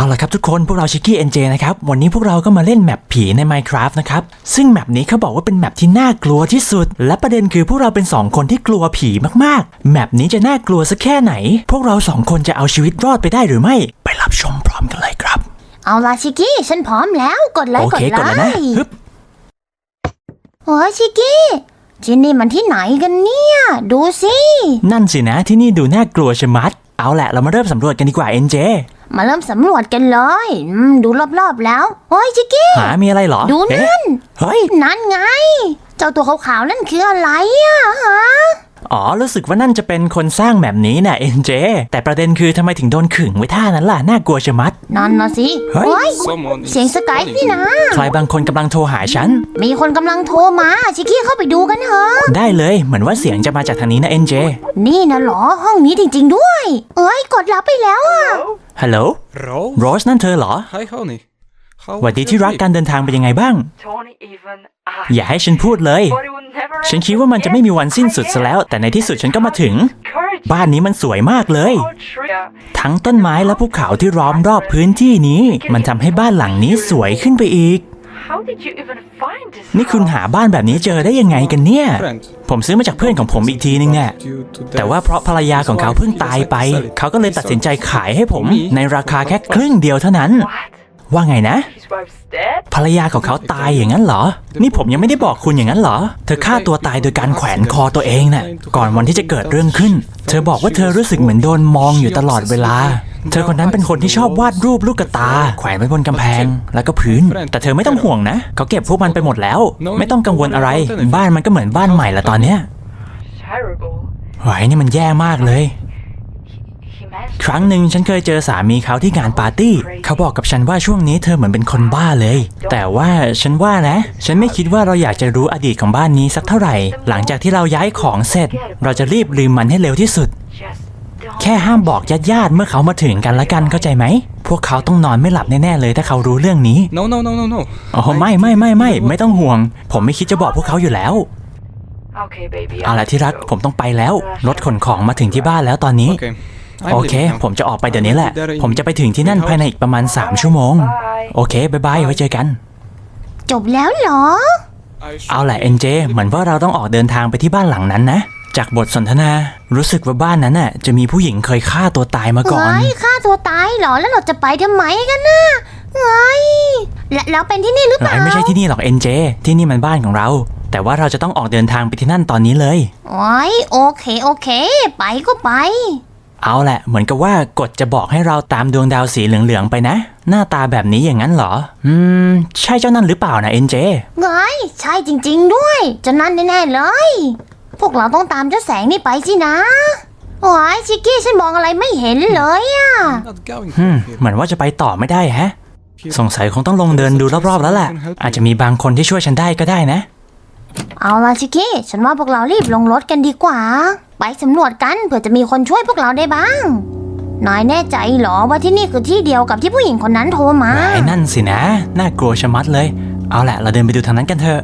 เอาละครับทุกคนพวกเราชิคกี้เอ็นเจนะครับ วันนี้พวกเราก็มาเล่นแมปผีใน Minecraft นะครับ ซึ่งแมปนี้เขาบอกว่าเป็นแมปที่น่ากลัวที่สุด และประเด็นคือพวกเราเป็น 2 คนที่กลัวผีมากๆ แมปนี้จะน่ากลัวสักแค่ไหน พวกเราสองคนจะเอาชีวิตรอดไปได้หรือไม่ ไปรับชมพร้อมกันเลยครับ เอาล่ะชิกกี้ฉันพร้อมแล้ว กดไลโอค์กดเคกดไลแล้วนะค์ฮึบโอ้ยชิกกี้ที่นี่มันที่ไหนกันเนี่ย ดูสิ นั่นสินะที่นี่ดูน่ากลัวชะมัด เอาแหละเรามาเริ่มสำรวจกันดีกว่าเอ็นเจ มาเริ่มสำรวจกันเลยอืมดูรอบๆแล้วโอ้ยชิกกี้ หามีอะไรเหรอดูนั่น เอ๊ะเฮ้ย นั่นไง เจ้าตัวขาวๆนั่นคืออะไรอะฮะอ๋อ รู้สึกว่านั่นจะเป็นคนสร้างแบบนี้น่ะเอ็นเจ แต่ประเด็นคือทำไมถึงโดนขึงไว้ท่านั้นล่ะ น่ากลัวชะมัด นั่นนะสิเฮ้ยโอ้ย Someone เสียง is สกาย calling นี่ you. นะ ใครบางคนกำลังโทรหาฉัน มีคนกำลังโทรมาชิกกี้เข้าไปดูกันเถอะได้เลย เหมือนว่าเสียงจะมาจากทางนี้นะเอ็นเจ นี่นะเหรอห้องนี้จริง ๆ ด้วย เอ้ยกดรับไปแล้วอะ ฮัลโหล Rose? โรสนั่นเธอเหรอ Hi, honey. How หวัดดี was ที่ your รัก trip? การเดินทางเป็นยังไงบ้าง Don't even อย่าให้ฉันพูดเลย But it will never ฉันคิดว่ามันจะไม่มีวันสิ้นสุดซะแล้ว แต่ในที่สุดฉันก็มาถึง Courage. บ้านนี้มันสวยมากเลย Oh, tree. ทั้งต้นไม้และภูเขาที่ล้อมรอบพื้นที่นี้ มันทำให้บ้านหลังนี้สวยขึ้นไปอีก How did you even find this? นี่คุณหาบ้านแบบนี้เจอได้ยังไงกันเนี่ย Friend. ผมซื้อมาจากเพื่อนของผมอีกทีนึงเนี่ย Due to แต่ death, ว่าเพราะภรรยาของเขาเพิ่งตายไป เขาก็เลยตัดสินใจขายให้ผมในราคาแค่ครึ่งเดียวเท่านั้น What? ว่าไงนะ His wife's dead? ภรรยาของเขาตายอย่างนั้นเหรอ นี่ผมยังไม่ได้บอกคุณอย่างนั้นเหรอ เธอฆ่าตัวตายโดยการแขวนคอตัวเองน่ะ ก่อนวันที่จะเกิดเรื่องขึ้น เธอบอกว่าเธอรู้สึกเหมือนโดนมองอยู่ตลอดเวลา เธอคนนั้นเป็นคนที่ชอบวาดรูปลูกกระตา แขวนไว้บนกำแพง แล้วก็พื้น แต่เธอไม่ต้องห่วงนะ เขาเก็บพวกมันไปหมดแล้ว ไม่ต้องกังวลอะไร บ้านมันก็เหมือนบ้านใหม่ละตอนเนี้ย Terrible. เฮ้ยนี่มันแย่มากเลย He managed ครั้งหนึ่งฉันเคยเจอสามีเขาที่งานปาร์ตี้ เขาบอกกับฉันว่าช่วงนี้เธอเหมือนเป็นคนบ้าเลย แต่ว่าฉันว่านะ ฉันไม่คิดว่าเราอยากจะรู้อดีตของบ้านนี้สักเท่าไหร่ หลังจากที่เราย้ายของเสร็จ เราจะรีบลืมมันให้เร็วที่สุด just don't. แค่ห้ามบอกญาติญาติๆเมื่อเขามาถึงกันละกันเข้าใจไหม พวกเขาต้องนอนไม่หลับแน่ๆเลยถ้าเขารู้เรื่องนี้ No, no, no, no, no. โอ้โหไม่ไม่ไม่ไม่ไม่ต้องห่วง ผมไม่คิดจะบอกพวกเขาอยู่แล้ว Okay, baby. เอาละที่รักผมต้องไปแล้ว รถขนของมาถึงที่บ้านแล้วตอนนี้ Okay. I'm โอเค leaving now. ผมจะออกไปเดี๋ยวนี้แหละ ผมจะไปถึงที่นั่นภายในอีกประมาณ 3 ชั่วโมง Bye. โอเคบายบายไว้เจอกัน จบแล้วเหรอ I should เอาแหละเอ็นเจเหมือนว่าเราต้องออกเดินทางไปที่บ้านหลังนั้นนะ จากบทสนทนารู้สึกว่าบ้านนั้นน่ะจะมีผู้หญิงเคยฆ่าตัวตายมาก่อน เฮ้ยฆ่าตัวตายเหรอ แล้วเราจะไปทำไมกันนะเฮ้ยและแล้วเป็นที่นี่หรือเปเฮ้ล่ายไม่ใช่ที่นี่หรอกเอ็นเจที่นี่มันบ้านของเรา แต่ว่าเราจะต้องออกเดินทางไปที่นั่นตอนนี้เลย โอ้ยโอเคโอเค ไปก็ไป เอาแหละเหมือนกับว่ากฎจะบอกให้เราตามดวงดาวสีเหลืองๆไปนะ หน้าตาแบบนี้อย่างนั้นเหรอ อืม ใช่เจ้านั่นหรือเปล่านะเอ็นเจเฮ้ยใช่จริง ๆ ด้วยเจะนั่นแน่ๆเลย พวกเราต้องตามเจ้าแสงนี่ไปสินะโอ้ยชิกกี้ฉันมองอะไรไม่เห็นเลยอะ not going อืม here. เหมือนว่าจะไปต่อไม่ได้แฮะ Here. สงสัยคงต้องลงเดินดูรอบๆแล้วแหละ อาจจะมีบางคนที่ช่วยฉันได้ก็ได้นะ เอาล่ะชิกกี้ ฉันว่าพวกเรารีบลงรถกันดีกว่า ไปสำรวจกันเผื่อจะมีคนช่วยพวกเราได้บ้าง นายแน่ใจเหรอว่าที่นี่คือที่เดียวกับที่ผู้หญิงคนนั้นโทรมา ไอ้นั่นสินะ น่ากลัวชะมัดเลย เอาแหละ เราเดินไปดูทางนั้นกันเถอะ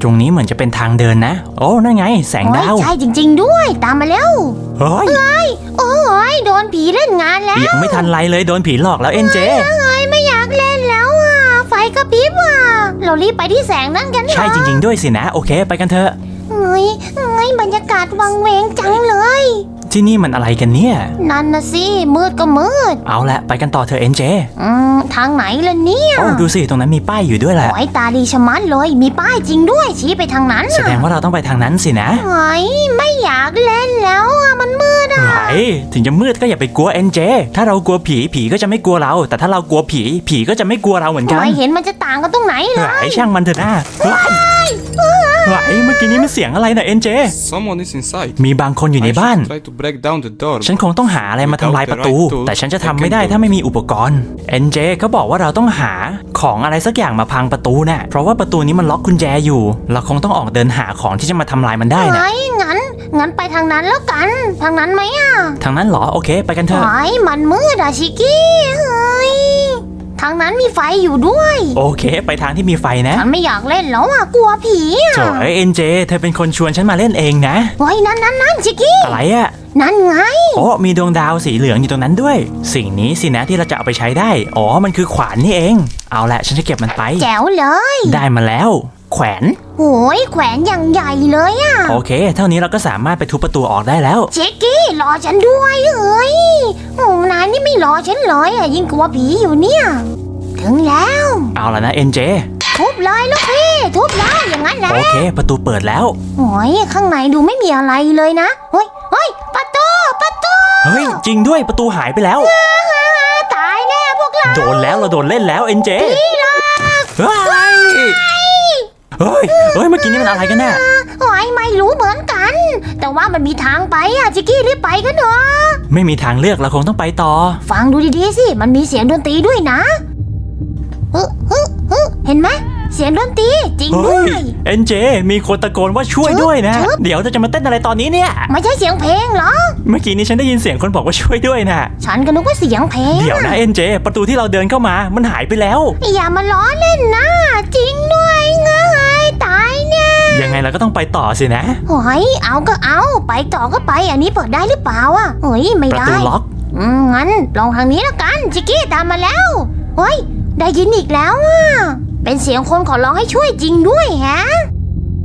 ตรงนี้เหมือนจะเป็นทางเดินนะ โอ้นั่นไง แสงโอ้ยดาว ใช่จริง ๆ ด้วย ตามมาแล้ว เฮ้ย โอ้ยโดนผีเล่นงานแล้วยังไม่ทันไรเลยโดนผีหลอกแล้วเอ็นเจ เอ้ยไม่อยากเล่นแล้วอะไฟกระพริบอะเรารีบไปที่แสงนั่นกันเถอะใช่จริง ๆ ด้วยสินะ โอเค ไปกันเถอะเฮ้ยเฮ้ยบรรยากาศวังเวงจังเลย ที่นี่มันอะไรกันเนี่ย นั่นนะสิ มืดก็มืด เอาละไปกันต่อเถอะเอ็นเจอืมทางไหนล่ะเนี่ยโอ้ดูสิตรงนั้นมีป้ายอยู่ด้วยแหละ โอ้ยตาดีชะมัดเลย มีป้ายจริงด้วยชี้ไปทางนั้นแสดงว่าเราต้องไปทางนั้นสินะเฮ้ยไม่อยากเล่นแล้วอะมันมืดอะไหถึงจะมืดก็อย่าไปกลัวเอ็นเจถ้าเรากลัวผีผีก็จะไม่กลัวเรา แต่ถ้าเรากลัวผีผีก็จะไม่กลัวเราเหมือนกันไม่เห็นมันจะต่างกันตรงไหนเลไหยช่างมันเถอะนะ ไหเมื่อกี้นี้มันเสียงอะไรนะเอ็นเจ Someone is inside. มีบางคนอยู่ใน I should บ้าน Try to break down the door. ฉันคงต้องหาอะไรมาทำลายประตู Without the right tools, แต่ฉันจะทำ I ไม่ได้ can't do ถ้าไม่มีอุปกรณ์ NJ เขาบอกว่าเราต้องหาของอะไรสักอย่างมาพังประตูน่ะ เพราะว่าประตูนี้มันล็อกกุญแจอยู่ เราคงต้องออกเดินหาของที่จะมาทำลายมันได้นะเฮ้ยงั้น งั้นไปทางนั้นแล้วกัน ทางนั้นไหมอะทางนั้นเหรอ โอเค ไปกันเถอะเฮ้ยมันมืดอะชิกกี้เฮ้ย ทางนั้นนั้นมีไฟอยู่ด้วย โอเค ไปทางที่มีไฟนะฉันไม่อยากเล่นแล้วอะ กลัวผีอะโถเอ็นเจ เธอเป็นคนชวนฉันมาเล่นเองนะเฮ้ยนั่นนั่นนั่นชิกกี้ อะไรอะนั่นไง โอ้มีดวงดาวสีเหลืองอยู่ตรงนั้นด้วย สิ่งนี้สินะที่เราจะเอาไปใช้ได้ อ๋อ มันคือขวานนี่เอง เอาละฉันจะเก็บมันไป แจ๋วเลย ได้มาแล้ว แขวนโอ้ยแขวนอย่างใหญ่เลยอะโอเค เท่านี้เราก็สามารถไปทุบประตูออกได้แล้วชิกกี้รอฉันด้วยเฮ้ยโอ้นายนี่ไม่รอฉันเลยอะยิ่งกลัวผีอยู่เนี่ย ถึงแล้วเอาละนะเอ็นเจ ทุบเลยลูกพี่ทุบแล้วอย่างนั้นแหละโอเค ประตูเปิดแล้ว โอ้ยข้างในดูไม่มีอะไรเลยนะเฮ้ยเฮ้ยประตูประตูเฮ้ย จริงด้วยประตูหายไปแล้ว ตายแน่พวกเราโดนแล้วเราโดนเล่นแล้วเอ็นเจเฮ้ย เฮ้ยเฮ้ยเมื่อกี้นี่มันอะไรกันแน่โอ้ยไม่รู้เหมือนกัน แต่ว่ามันมีทางไปอะชิกกี้รีบไปกันเถอะไม่มีทางเลือกเราคงต้องไปต่อ ฟังดูดีๆสิมันมีเสียงดนตรีด้วยนะฮึฮึฮึเห็นไหมเสียงดนตรีจริงเฮ้ด้วยยเอ็นเจ มีคนตะโกนว่าช่วยด้วยนะชึบเดี๋ยวเธอจะมาเต้นอะไรตอนนี้เนี่ย ไม่ใช่เสียงเพลงเหรอ เมื่อกี้นี้ฉันได้ยินเสียงคนบอกว่าช่วยด้วยนะฉันก็นึกว่าเสียงเพลง เดี๋ยวนะเอ็นเจ ประตูที่เราเดินเข้ามา มันหายไปแล้ว อย่ามาล้อเล่นนะ จริงด้วยเงย ตายแน่ยังไงเราก็ต้องไปต่อสินะโอ้ยเอาก็เอา ไปต่อก็ไป อันนี้เปิดได้หรือเปล่าอะเฮ้ยไม่ประได้ตูล็อกอืมงั้นลองทางนี้ละกันชิกกี้ตามมาแล้วเฮ้ยได้ยินอีกแล้วอะเป็นเสียงคนขอร้องให้ช่วยจริงด้วยแฮะ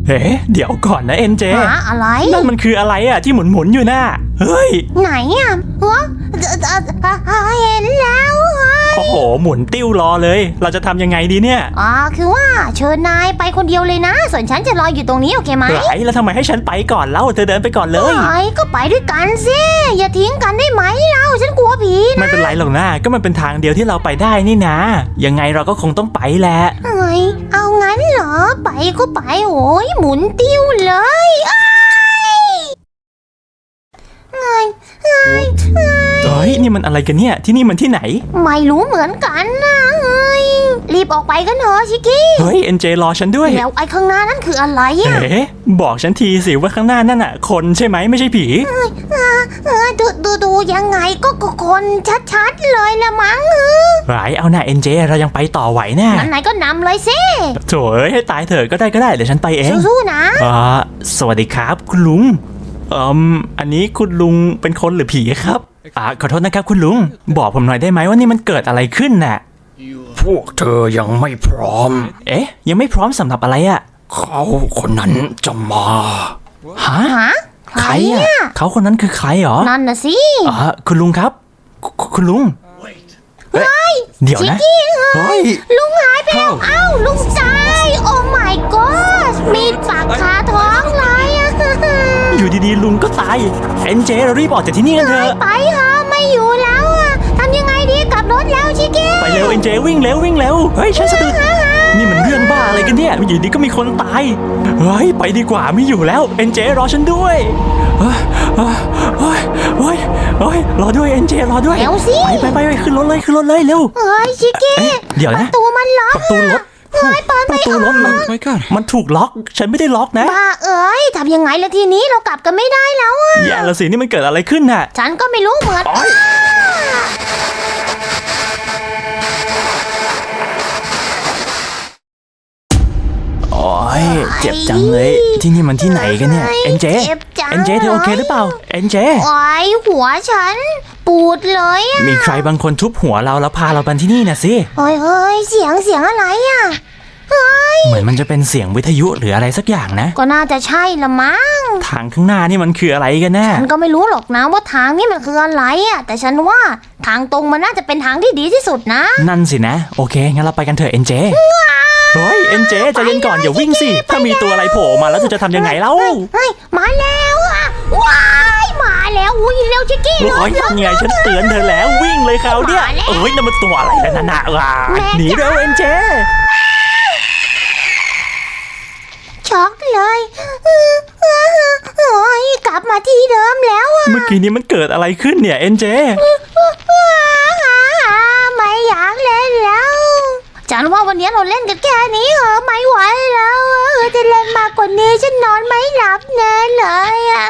เฮ้เดี๋ยวก่อนนะเอ็นเจหาอะไร นั่นมันคืออะไรอะที่หมุนหมุนๆอยู่น่ะเฮ้ย ไหนอะฮะเอ่อเอ่อเอ่อเห็นแล้วเฮ้ย โอ้โห หมุนติ้วรอเลย เราจะทำยังไงดีเนี่ยอ๋อคือว่าเชิญนายไปคนเดียวเลยนะ ส่วนฉันจะรออยู่ตรงนี้โอเคไหมไหลแล้วทำไมให้ฉันไปก่อนเล่าเธอเดินไปก่อนเลยไอ้ก็ไปด้วยกันสิอย่าทิ้งกันได้ไหมเราฉันกลัวผีไม่เป็นไรหรอกนะก็มันเป็นทางเดียวที่เราไปได้นี่นะ ยังไงเราก็คงต้องไปแหละ เอ้ยเอางั้นเหรอไปก็ไปโอ้ยหมุนติ้วเลยอ้ายเอ้ยเอ้ยเอ้ย เฮ้ย นี่มันอะไรกันเนี่ย ที่นี่มันที่ไหน ไม่รู้เหมือนกันนะเอ้ยรีบออกไปกันเถอะชิคกี้เฮ้ยเอ็นเจรอฉันด้วยแล้วไอ้ข้างหน้านั่นคืออะไรอะเอ๊ะบอกฉันทีสิว่าข้างหน้านั่นน่ะ คนใช่ไหมไม่ใช่ผีเออดูดูดูยังไงก็ก็คนชัดๆเลยละมั้งเออไหลเอาหน่าเอ็นเจเรายังไปต่อไหวแน่งั้นนายก็นำเลยสิโถเอ้ยให้ตายเถอะก็ได้ก็ได้เดี๋ยวฉันไปเองสู้ๆนะ อ่าสวัสดีครับ คุณลุงเอ่มอันนี้คุณลุงเป็นคนหรือผีครับ อ่าขอโทษนะครับคุณลุง บอกผมหน่อยได้ไหมว่านี่มันเกิดอะไรขึ้นน่ะ พวกเธอยังไม่พร้อม เอ๊ะ ยังไม่พร้อมสำหรับอะไรอะเขาคนนั้นจะมาฮะฮะใครอะเขาคนนั้นคือใครเหรอนั่นน่ะสิอ่าคุณลุงครับคุคุณลุงเฮ้ยเดี๋ยวชิคนะกี้เฮ้ยลุงหายไปแล้วเอ้าลุงตายโอ้ my god มีดปักคาท้องายเอ็นเจเรารีบออกจากที่นี่กันเถอะ ไปเถอะไม่อยู่แล้วอะทำยังไงดีกลับรถแล้วชิคกี้ไปเร็วเอ็นเจวิ่งเร็ววิ่งเร็ว เฮ้ยฉันสะดุด นี่มันเรื่องบ้าอะไรกันเนี่ยอยู่ดีก็มีคนตาย เฮ้ยไปดีกว่าไม่อยู่แล้วเอ็นเจรอฉันด้วยเฮ้ยเฮ้ยเฮ้ยเฮ้ยเฮ้ยรอด้วยเอ็นเจรอด้วยเร็วสิไปไปไปไปขึ้นรถเลยขึ้นรถเลยเร็ว เอ้ยชิคกี้เอ๊ะเดี๋ยวปนะระตูมันล็อกประตูรถ เฮ้ยเปิดปไม่ระตูอรอถมัน Oh my god. มันถูกล็อก ฉันไม่ได้ล็อกนะ บ้าเอ้ยทำยังไงละทีนี้เรากลับกันไม่ได้แล้วอะแย่แล้วสินี่มันเกิดอะไรขึ้นน่ะ ฉันก็ไม่รู้เหมือนโอ๊ยโอ้ยเจ็บจังเลย ที่นี่มันที่ไหนกันเนี่ย เอ็นเจจ็บจังเอ็นเจเธอโอเคหรือเปล่า เอ็นเจโอ้ยหัวฉันปูดเลยอะมีใครบางคนทุบหัวเราแล้วพาเราไปที่นี่นะสิเฮ้ยเฮ้ยเสียงเสียงอะไรอะ เฮ้ยเหมือนมันจะเป็นเสียงวิทยุหรืออะไรสักอย่างนะ ก็น่าจะใช่ละมั้ง ทางข้างหน้านี่มันคืออะไรกันแน่ฉันก็ไม่รู้หรอกนะว่าทางนี้มันคืออะไรอะแต่ฉันว่าทางตรงมันน่าจะเป็นทางที่ดีที่สุดนะ นั่นสินะ โอเค งั้นเราไปกันเถอะเอ็นเจเฮ้ยเอ็นเจใจเย็นก่อนอย่าวิ่งสิ ถ้ามีตัวอะไรโผล่มาแล้วเธอจะทำยังไงเล่าเฮ้ยมาแล้วอะว้ายมาแล้วอุ้ยเร็วชิคกี้โอ้ยยังไงฉันเตือนเธอแล้ววิ่งเลยคราวเนี้ยมาแล้วเอ้ยนั่นมันตัวอะไรแล้วนะน่ะว้าแม่หนีเร็วเอ็นเจ ช็อกเลยเออเออโอ้ยกลับมาที่เดิมแล้วอะเมื่อกี้นี้มันเกิดอะไรขึ้นเนี่ยเอ็นเจ ไม่อยากเล่นแล้วฉันว่าวันนี้เราเล่นกันแค่นี้เหรอไม่ไหวแล้วเออจะเล่นมากกว่านี้ฉันนอนไม่หลับแน่เลยอะ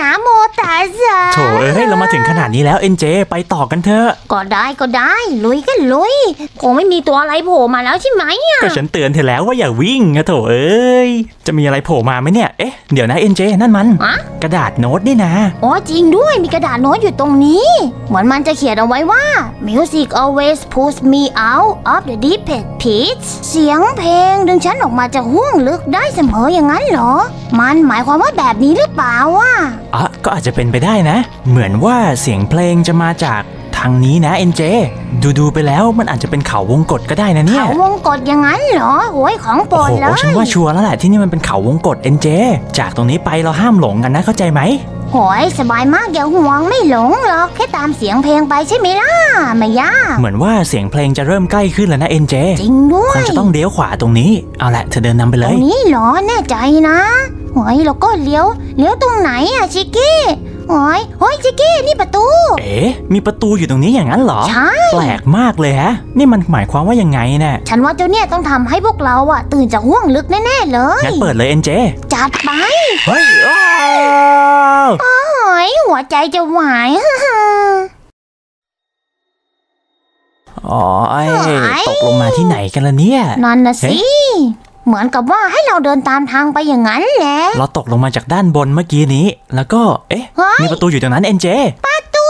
นะโมตายซะโถเอ้ยเรามาถึงขนาดนี้แล้วเอ็นเจไปต่อกันเถอะก็ได้ก็ได้ ลุยก็ลุยคงไม่มีตัวอะไรโผล่มาแล้วใช่ไหมอะก็ฉันเตือนเธอแล้วว่าอย่าวิ่งอะโถเอ้ยจะมีอะไรโผล่มาไหมเนี่ยเอ๊ะเดี๋ยวนะเอ็นเจนั่นมัน อะกระดาษโน้ตนี่นะอ๋อจริงด้วยมีกระดาษโน้ตอยู่ตรงนี้ เหมือนมันจะเขียนเอาไว้ว่า Music always pulls me out of the deepest pits เสียงเพลงดึงฉันออกมาจากห้วงลึกได้เสมออย่างนั้นเหรอ มันหมายความว่าแบบนี้หรือเปล่าวะอะก็อาจจะเป็นไปได้นะ เหมือนว่าเสียงเพลงจะมาจากทางนี้นะเอ็นเจ ดูดูๆไปแล้วมันอาจจะเป็นเขาวงกตก็ได้นะเนี่ย เขาวงกดอย่างนั้นเหรอโอ้ยของโปรโอ้ดโหเลยฉันว่าชัวร์แล้วแหละที่นี่มันเป็นเขาวงกตเอ็นเจ จากตรงนี้ไปเราห้ามหลงกันนะเข้าใจไหม โอ้ยสบายมากอย่าห่วงไม่หลงหรอกแค่ตามเสียงเพลงไปใช่ไหมล่ะไม่ยากเหมือนว่าเสียงเพลงจะเริ่มใกล้ขึ้นแล้วนะเอ็นเจจริงด้วคยงจะต้องเลี้ยวขวาตรงนี้ เอาละเธอเดินนำไปเลตรย งนี้เหรอแน่ใจนะ โอ้ยแล้วก็เลี้ยว เลี้ยวตรงไหนอะชิกกี้โอ้ยโอ้ยชิกกี้นี่ประตู เอ๊ะ มีประตูอยู่ตรงนี้อย่างนั้นเหรอ ใช่ แปลกมากเลยฮะ นี่มันหมายความว่ายังไงเนี่ยฉันว่าเจ้าเนี่ยต้องทำให้พวกเราอะตื่นจากห่วงลึกแน่ๆเลย งั้นเปิดเลยเอ็นเจ จัดไปเฮ้ยอ้าวโอ้ยหัวใจจะวายอ๋อไอ้เฮ้ยตกลงมาที่ไหนกันล่ะเนี่ย นั่นนะเฮ้สิ เหมือนกับว่าให้เราเดินตามทางไปอย่างนั้นแหละ เราตกลงมาจากด้านบนเมื่อกี้นี้ แล้วก็เอ๊ะ เฮ้ย มีประตูอยู่ตรงนั้นเอ็นเจประตู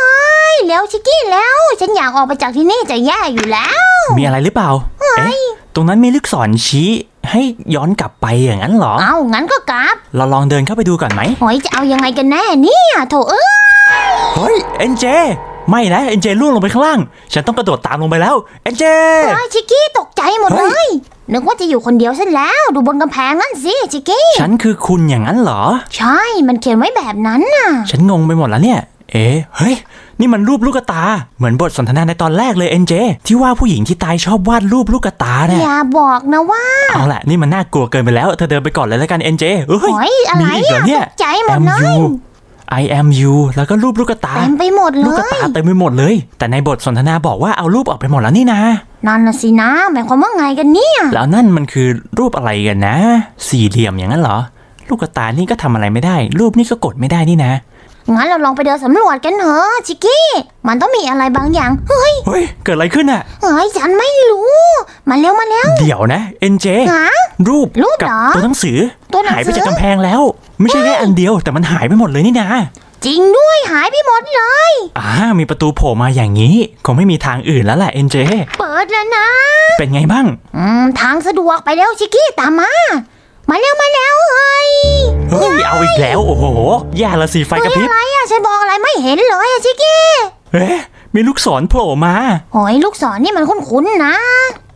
เฮ้ยแล้วชิกกี้แล้ว ฉันอยากออกไปจากที่นี่จะแย่อยู่แล้ว มีอะไรหรือเปล่าเอ๊ะตรงนั้นมีลูกศรชี้ให้ย้อนกลับไปอย่างนั้นเหรอ เอางั้นก็กลับเราลองเดินเข้าไปดูก่อนไหมโอ้ยจะเอายังไงกันแน่เนี่ยโถเอ้ยเฮ้ยเอ็นเจ ไม่นะเอ็นเจล่วงลงไปข้างล่าง ฉันต้องกระโดดตามลงไปแล้วเอ็นเจเฮ้ยชิกกี้ตกใจหมดเลเฮ้ยนึกว่าจะอยู่คนเดียวซะแล้ว ดูบนกำแพงนั่นสิชิกกี้ ฉันคือคุณอย่างนั้นเหรอ ใช่ มันเขียนไว้แบบนั้นน่ะ ฉันงงไปหมดแล้วเนี่ย เอ๊ะเฮ้ย นี่มันรูปลูกตา เหมือนบทสนทนาในตอนแรกเลยเอ็นเจ ที่ว่าผู้หญิงที่ตายชอบวาดรูปลูกตาเนี่ย อย่าบอกนะว่าเอาละนี่มันน่ากลัวเกินไปแล้ว เธอเดินไปก่อนเลยแล้วกันเอ็นเจเฮ้ย โอ้ยอะไรมีอีกเหรอะอเนี่ย ตกใจหมด am เลย you I am you แล้วก็รูปลูกตาเต็มไปหมดเลลูกย ตาเต็มไปหมดเลย แต่ในบทสนทนาบอกว่าเอารูปออกไปหมดแล้วนี่นะ นั่นน่ะสินะหมายความว่าไงกันเนี่ย แล้วนั่นมันคือรูปอะไรกันนะ สี่เหลี่ยมอย่างนั้นเหรอ ลูกตานี่ก็ทำอะไรไม่ได้ รูปนี่ก็กดไม่ได้นี่นะ งั้นเราลองไปเดินสำรวจกันเถอะชิกกี้ มันต้องมีอะไรบางอย่าง เฮ้ยเฮ้ย เกิดอะไรขึ้นอะเฮ้ยฉันไม่รู้ มาเร็วมาเร็ว เดี๋ยวนะเอ็นเจหารูปรูปกัเหรอ ตัวหนังสือ ตัวหนังสือหายไปจากกำแพงแล้ว ไม่ใช่แค่อันเดียวแต่มันหายไปหมดเลยนี่นะจริงด้วยหายไปหมดเลย อ่ามีประตูโผล่มาอย่างนี้ คงไม่มีทางอื่นแล้วแหละเอ็นเจ เปิดแล้วนะเป็นไงบ้าง อืมทางสะดวกไปเร็วชิกกี้ตามมา มาเร็วมาเร็วเฮ้ยเฮ้ยเอาอีกแล้วโอ้โหแย่ละสิไฟกระพริบอะไรอะฉันบอกอะไรไม่เห็นเลยอะชิกกี้เอ๊ะมีลูกศรโผล่มาโอ้ยลูกศรนี่มันคุ้นๆนะ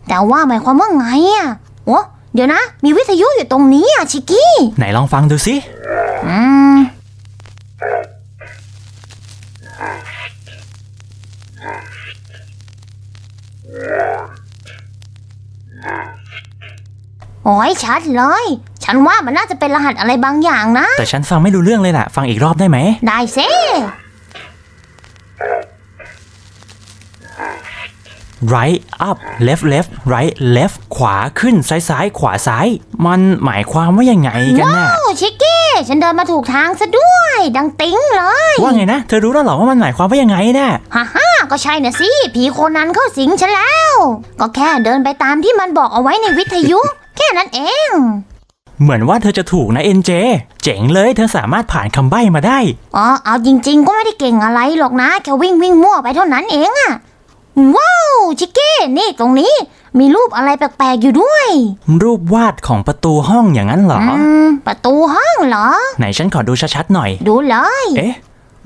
แต่ว่าหมายความว่าไงอะโอ้ เดี๋ยวนะ มีวิทยุอยู่ตรงนี้อะชิกกี้ ไหนลองฟังดูสิ อืม โอ้ยชัดเลย ฉันว่ามันน่าจะเป็นรหัสอะไรบางอย่างนะ แต่ฉันฟังไม่รู้เรื่องเลยน่ะ ฟังอีกรอบได้ไหม ได้สิ right up left left right left ขวาขึ้นซ้ายซ้ายขวาซ้าย มันหมายความว่ายังไงกันน่ะ โอ้ชิกกี้ฉันเดินมาถูกทางซะด้วย ดังติ้งเลย ว่าไงนะ เธอรู้แล้วเหรอว่ามันหมายความว่ายังไงน่ะ ฮ่าฮ่าก็ใช่นะสิ ผีโคนันเข้าสิงฉันแล้ว ก็แค่เดินไปตามที่มันบอกเอาไว้ในวิทยุ แค่นั้นเอง เหมือนว่าเธอจะถูกนะเอ็นเจ เจ๋งเลยเธอสามารถผ่านคำใบ้มาได้ อ๋อ เอาจริง ๆ ก็ไม่ได้เก่งอะไรหรอกนะ แค่วิ่งวิ่งมั่วไปเท่านั้นเองอะว้าว ชิกกี้นี่ตรงนี้ มีรูปอะไรแปลกๆอยู่ด้วย รูปวาดของประตูห้องอย่างนั้นเหรอ อืม ประตูห้องเหรอ ไหนฉันขอดูชัดๆหน่อย ดูเลย เอ๊ะ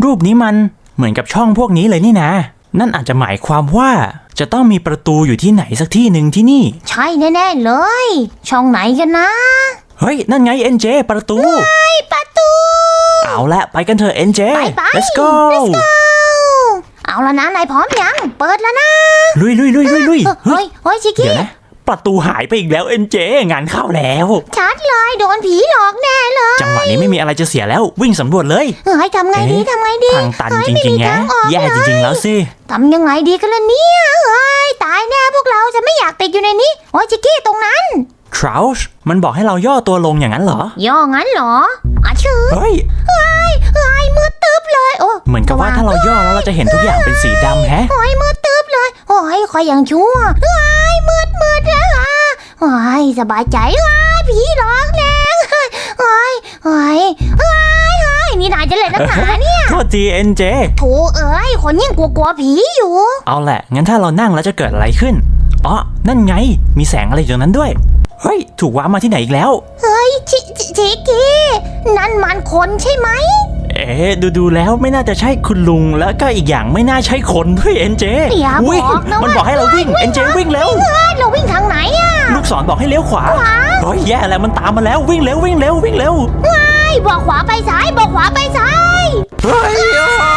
รูปนี้มันเหมือนกับช่องพวกนี้เลยนี่นะ นั่นอาจจะหมายความว่าจะต้องมีประตูอยู่ที่ไหนสักที่หนึ่งที่นี่ ใช่แน่ๆเลย ช่องไหนกันนะเฮ้ย นั่นไงเอ็นเจประตูประตู เอาละไปกันเถอะเอ็นเจ ไปไป let's go เอาแล้วนะนายพร้อมยัง เปิดแล้วนะลุยลุยลุยลุยลุยเฮ้ยเฮ้ยชิกเดี๋ยกี้วนะประตูหายไปอีกแล้วเอ็นเจงานเข้าแล้ว ชัดเลยโดนผีหลอกแน่เลยจังหวะนี้ไม่มีอะไรจะเสียแล้ววิ่งสำรวจเลย เฮ้ยทำไงดีเอ๊ะทำไงดีทางตันเฮ้ยจไม่ริงมีๆแงทางออกแย่จริง ๆ แล้วสิ ทำยังไงดีกันล่ะเนี่ยเฮ้ยตายแน่พวกเราจะไม่อยากติดอยู่ในนี้โอ้ยชิกกี้ตรงนั้น crouch มันบอกให้เราย่อตัวลงอย่างนั้นเหรอ ย่องั้นเหรออะชื่อเฮ้ยเฮ้ยมืดตึ๊บเลยโอ้เหมือนกับว่าถ้าเราย่อแล้วเราจะเห็นทุกอย่างเป็นสีดำแฮะ โอ้ยมืดตึ๊บเลย โอ้ยคอยอย่างชั่วโอ้ยมืดมืดนะฮะโอ้ยสบายใจโอ้ยผีร้องแรงโอ้ยโอ้ยโอ้ยโอ้ยนี่นายจะเล่นนักหนาเนี่ยโทษทีเอ็นเจโถเอ้ยคนยิ่งกลัวกลัวผีอยู่ เอาแหละ งั้นถ้าเรานั่งแล้วจะเกิดอะไรขึ้นอ๋อนั่นไง มีแสงอะไรอยู่ตรงนั้นด้วย เฮ้ย ถูกว้ามาที่ไหนอีกแล้ว เฮ้ยชิชิชิกี้นั่นมันคนใช่ไหม เอ๊ะดูดูๆแล้วไม่น่าจะใช่คุณลุงแล้วก็อีกอย่างไม่น่าใช่คนเฮ้ยเอ็นเจอย่าวิ่งบอกนะมันว่าบอกให้เราวิ่งเอ็นเจวิ่งเร็วเฮ้ยเราวิ่งทางไหนอะลูกศรบอกให้เลี้ยวขวาเฮ้ยแย่แล้วมันตามมาแล้ววิ่งเร็ววิ่งเร็ววิ่งเร็วไอ้บอกขวาไปซ้ายบอกขวาไปซ้าย เฮ้ยอ้า